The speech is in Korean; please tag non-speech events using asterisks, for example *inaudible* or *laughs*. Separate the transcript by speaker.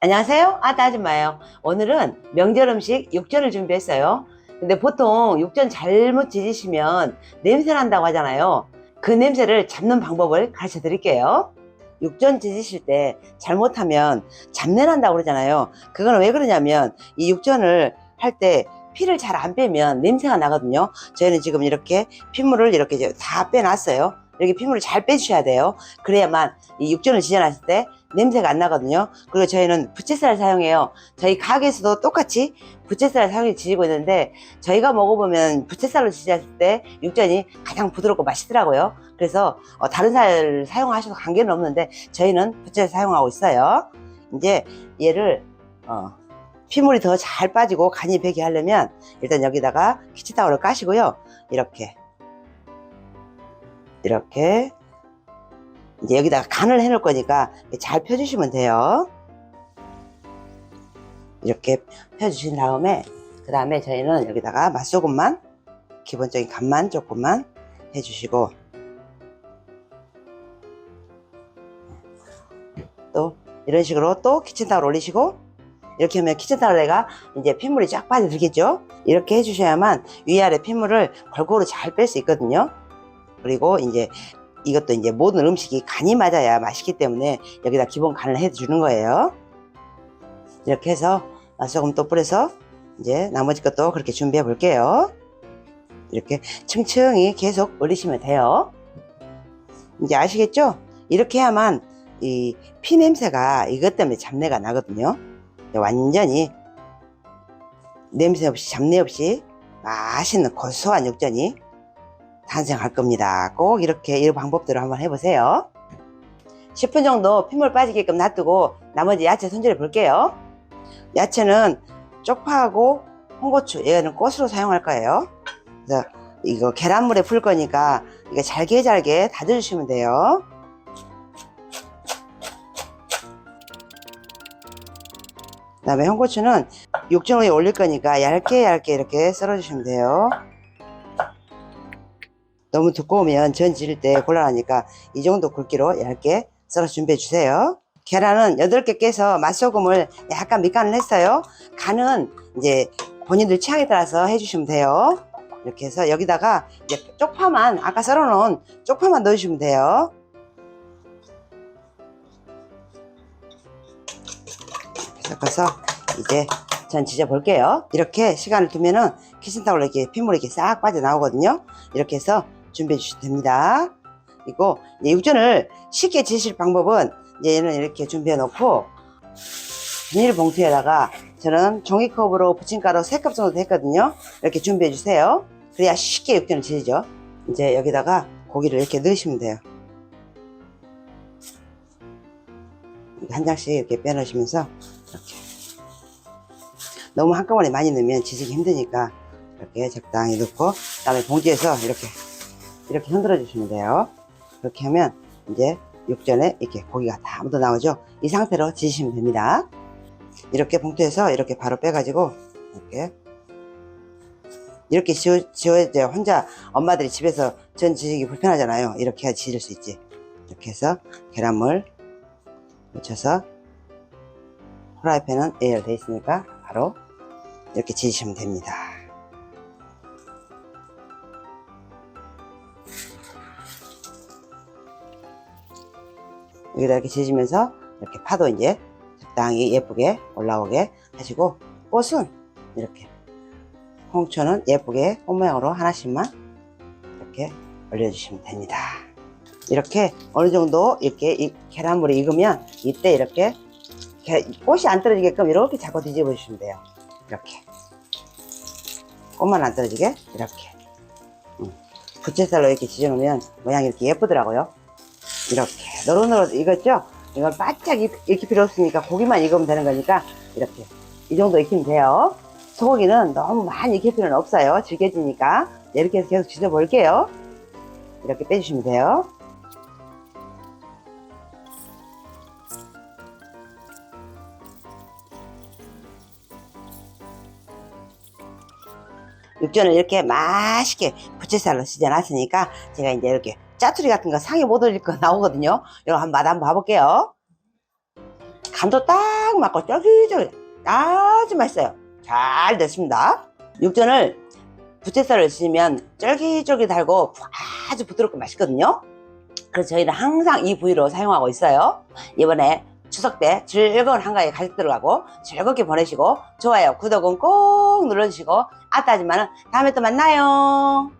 Speaker 1: 안녕하세요. 아따 아줌마예요. 오늘은 명절 음식 육전을 준비했어요. 근데 보통 육전 잘못 지지시면 냄새 난다고 하잖아요. 그 냄새를 잡는 방법을 가르쳐 드릴게요. 육전 지지실 때 잘못하면 잡내 난다고 그러잖아요. 그거는 왜 그러냐면 이 육전을 할 때 피를 잘 안 빼면 냄새가 나거든요. 저희는 지금 이렇게 핏물을 이렇게 다 빼놨어요. 이렇게 핏물을 잘 빼주셔야 돼요. 그래야만 이 육전을 지져놨을 때 냄새가 안 나거든요. 그리고 저희는 부채살을 사용해요. 저희 가게에서도 똑같이 부채살을 사용해 지지고 있는데 저희가 먹어보면 부채살로 지졌을 때 육전이 가장 부드럽고 맛있더라고요. 그래서 어, 다른 살 사용하셔도 관계는 없는데 저희는 부채살 사용하고 있어요. 이제 얘를 어, 피물이 더 잘 빠지고 간이 배게 하려면 일단 여기다가 키치타올을 까시고요. 이렇게 이렇게 이제 여기다가 간을 해 놓을 거니까 잘 펴주시면 돼요. 이렇게 펴주신 다음에 그 다음에 저희는 여기다가 맛소금만 기본적인 간만 조금만 해주시고 또 이런 식으로 또 키친타올 올리시고 이렇게 하면 키친타올에가 이제 핏물이 쫙 빠져들겠죠 이렇게 해주셔야만 위아래 핏물을 골고루 잘 뺄 수 있거든요 그리고 이제 이것도 이제 모든 음식이 간이 맞아야 맛있기 때문에 여기다 기본 간을 해주는 거예요. 이렇게 해서 맛소금 또 뿌려서 이제 나머지 것도 그렇게 준비해 볼게요. 이렇게 층층이 계속 올리시면 돼요. 이제 아시겠죠? 이렇게 해야만 이 피 냄새가 이것 때문에 잡내가 나거든요. 완전히 냄새 없이 잡내 없이 맛있는 고소한 육전이 탄생할 겁니다. 꼭 이렇게 이 방법대로 한번 해보세요. 10분 정도 핏물 빠지게끔 놔두고 나머지 야채 손질해 볼게요. 야채는 쪽파하고 홍고추, 얘는 꽃으로 사용할 거예요. 그래서 이거 계란물에 풀 거니까 이거 잘게 잘게 다져주시면 돼요. 다음에 홍고추는 육전 위에 올릴 거니까 얇게 얇게 이렇게 썰어주시면 돼요. 너무 두꺼우면 전 지를 때 곤란하니까 이 정도 굵기로 얇게 썰어 준비해 주세요. 계란은 8개 깨서 맛소금을 약간 밑간을 했어요. 간은 이제 본인들 취향에 따라서 해주시면 돼요. 이렇게 해서 여기다가 이제 쪽파만 아까 썰어 놓은 쪽파만 넣어주시면 돼요. 섞어서 이제 전 지져 볼게요. 이렇게 시간을 두면은 키친타올로 이렇게 핏물이 이렇게 싹 빠져나오거든요. 이렇게 해서 준비해 주시면 됩니다. 그리고 이제 육전을 쉽게 지실 방법은 이제 얘는 이렇게 준비해 놓고 비닐봉투에다가 저는 종이컵으로 부침가루 3컵 정도 했거든요. 이렇게 준비해 주세요. 그래야 쉽게 육전을 지지죠. 이제 여기다가 고기를 이렇게 넣으시면 돼요. 한 장씩 이렇게 빼놓으시면서 이렇게 너무 한꺼번에 많이 넣으면 지지기 힘드니까 이렇게 적당히 넣고 그 다음에 봉지에서 이렇게 이렇게 흔들어 주시면 돼요. 그렇게 하면 이제 육전에 이렇게 고기가 다 묻어 나오죠. 이 상태로 지시면 됩니다. 이렇게 봉투에서 이렇게 바로 빼가지고 이렇게 이렇게 지워, 지워야 혼자 엄마들이 집에서 전 지지기 불편하잖아요. 이렇게 해야 지질 수 있지. 이렇게 해서 계란물 묻혀서 프라이팬은 예열되어 있으니까 바로 이렇게 지지시면 됩니다. 여기다 이렇게 지지면서 이렇게 파도 이제 적당히 예쁘게 올라오게 하시고 꽃은 이렇게 홍초는 예쁘게 꽃 모양으로 하나씩만 이렇게 올려주시면 됩니다. 이렇게 어느 정도 이렇게 이 계란물이 익으면 이때 이렇게 게- 꽃이 안 떨어지게끔 이렇게 자꾸 뒤집어 주시면 돼요. 이렇게 꽃만 안 떨어지게 이렇게 음. 부채살로 이렇게 지져놓으면 모양이 이렇게 예쁘더라고요. 이렇게 노릇노릇 익었죠? 이걸 바짝 익, 익힐 필요 없으니까 고기만 익으면 되는 거니까 이렇게 이 정도 익히면 돼요. 소고기는 너무 많이 익힐 필요는 없어요. 질겨지니까 이렇게 해서 계속 지져 볼게요. 이렇게 빼주시면 돼요. 육전을 이렇게 맛있게 부채살로 씻어놨으니까 제가 이제 이렇게 짜투리 같은 거 상에 못 올릴 거 *laughs* 나오거든요. 이거 한번 맛 한번 봐볼게요. 간도 딱 맞고 쫄깃쫄깃 아주 맛있어요. 잘 됐습니다. 육전을 부채살을 씻으면 쫄깃쫄깃하고 아주 부드럽고 맛있거든요. 그래서 저희는 항상 이 부위로 사용하고 있어요. 이번에 추석 때 즐거운 한가위 가족들하고 즐겁게 보내시고 좋아요, 구독은 꼭 눌러주시고 아따지만은 다음에 또 만나요.